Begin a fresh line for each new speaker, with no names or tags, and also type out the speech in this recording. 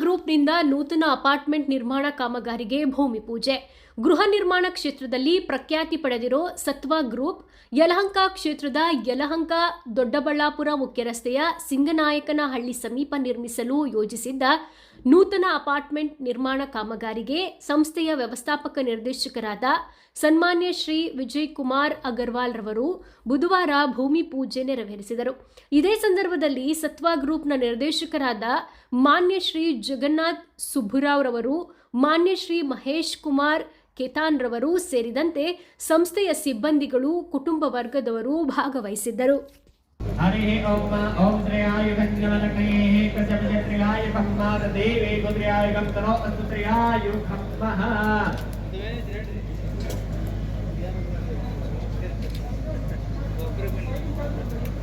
ಗ್ರೂಪ್ನಿಂದ ನೂತನ ಅಪಾರ್ಟ್ಮೆಂಟ್ ನಿರ್ಮಾಣ ಕಾಮಗಾರಿಗೆ ಭೂಮಿ ಪೂಜೆ. ಗೃಹ ನಿರ್ಮಾಣ ಕ್ಷೇತ್ರದಲ್ಲಿ ಪ್ರಖ್ಯಾತಿ ಪಡೆದಿರೋ ಸತ್ವ ಗ್ರೂಪ್, ಯಲಹಂಕ ಕ್ಷೇತ್ರದ ಯಲಹಂಕ ದೊಡ್ಡಬಳ್ಳಾಪುರ ಮುಖ್ಯ ರಸ್ತೆಯ ಸಿಂಗನಾಯಕನಹಳ್ಳಿ ಸಮೀಪ ನಿರ್ಮಿಸಲು ಯೋಜಿಸಿದ್ದ ನೂತನ ಅಪಾರ್ಟ್ಮೆಂಟ್ ನಿರ್ಮಾಣ ಕಾಮಗಾರಿಗೆ ಸಂಸ್ಥೆಯ ವ್ಯವಸ್ಥಾಪಕ ನಿರ್ದೇಶಕರಾದ ಸನ್ಮಾನ್ಯ ಶ್ರೀ ವಿಜಯ್ ಕುಮಾರ್ ಅಗರ್ವಾಲ್ ರವರು ಬುಧವಾರ ಭೂಮಿ ಪೂಜೆ ನೆರವೇರಿಸಿದರು. ಇದೇ ಸಂದರ್ಭದಲ್ಲಿ ಸತ್ವ ಗ್ರೂಪ್ನ ನಿರ್ದೇಶಕರಾದ ಮಾನ್ಯ ಶ್ರೀ ಜಗನ್ನಾಥ್ ಸುಬ್ಬುರಾವ್ ರವರು, ಮಾನ್ಯ ಶ್ರೀ ಮಹೇಶ್ ಕುಮಾರ್ ಕೇತಾನ್ ರವರು ಸೇರಿದಂತೆ ಸಂಸ್ಥೆಯ ಸಿಬ್ಬಂದಿಗಳು ಕುಟುಂಬ ವರ್ಗದವರು ಭಾಗವಹಿಸಿದ್ದರು.
जगजग्निगाय भगवान देवे गुद्रियाय भक्तनो अस्तुत्र्याय भक्मः Thank you.